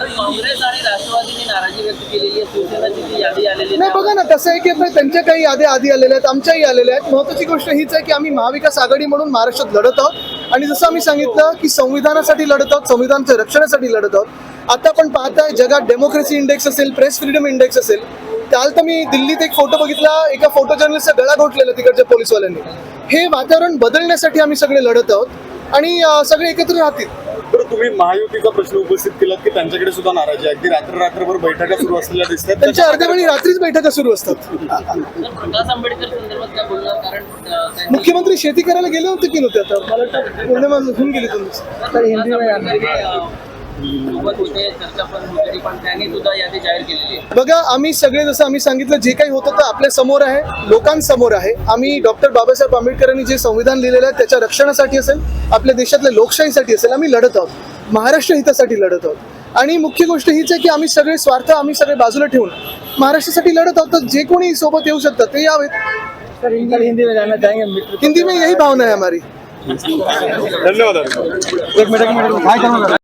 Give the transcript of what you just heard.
काँग्रेस आणि राष्ट्रवादीने नाराजी व्यक्त केलेली आहे. शिवसेनाची यादी आलेली नाही बघा ना तसं आहे की आता त्यांच्या काही यादी आधी आलेल्या आहेत आमच्याही आलेल्या आहेत. महत्वाची गोष्ट हीच आहे की आम्ही महाविकास आघाडी म्हणून महाराष्ट्रात लढत आहोत. आणि जसं आम्ही सांगितलं की संविधानासाठी लढत आहोत संविधानाच्या रक्षणासाठी लढत आहोत. आता आपण पाहताय जगात डेमोक्रेसी इंडेक्स असेल प्रेस फ्रीडम इंडेक्स असेल. काल तर मी दिल्लीत एक फोटो बघितला. एका फोटो जर्नलिस्टचा गळा घोटलेला तिकडच्या पोलिसवाल्यांनी हे वातावरण बदलण्यासाठी आम्ही सगळे लढत आहोत. आणि सगळे एकत्र राहतील. बरं तुम्ही महायुतीचा प्रश्न उपस्थित केलात की त्यांच्याकडे सुद्धा नाराजी आहे. अगदी रात्र रात्रभर बैठका सुरू असलेल्या दिसतात. त्यांच्या अर्ध्या वेळी रात्रीच बैठका सुरू असतात. तर मुख्यमंत्री शेती करायला गेले होते की नव्हते आता? मला वाटतं पौर्णिमा होऊन गेली तुम्ही प्रकाश आंबेडकर अं, सोबत होते चर्चा पण होती पण त्यांनी सुद्धा यादी जाहीर केलेली आहे. बघा आम्ही सगळे जसं आम्ही सांगितलं जे काही होतं ते आपल्यासमोर आहे लोकांसमोर आहे. आम्ही डॉक्टर बाबासाहेब आंबेडकरांनी जे संविधान लिहिलेलं आहे त्याच्या रक्षणासाठी असेल आपल्या देशातल्या लोकशाहीसाठी असेल आम्ही लढत आहोत. महाराष्ट्र हितासाठी लढत आहोत. आणि मुख्य गोष्ट हीच आहे की आम्ही सगळे स्वार्थ आम्ही सगळे बाजूला ठेवून महाराष्ट्रासाठी लढत आहोत तर जे कोणी सोबत येऊ शकतात ते यावेत. हिंदी में यही भावना है हमारी धन्यवाद. एक मिनिट एक मिनिट. काय करणार?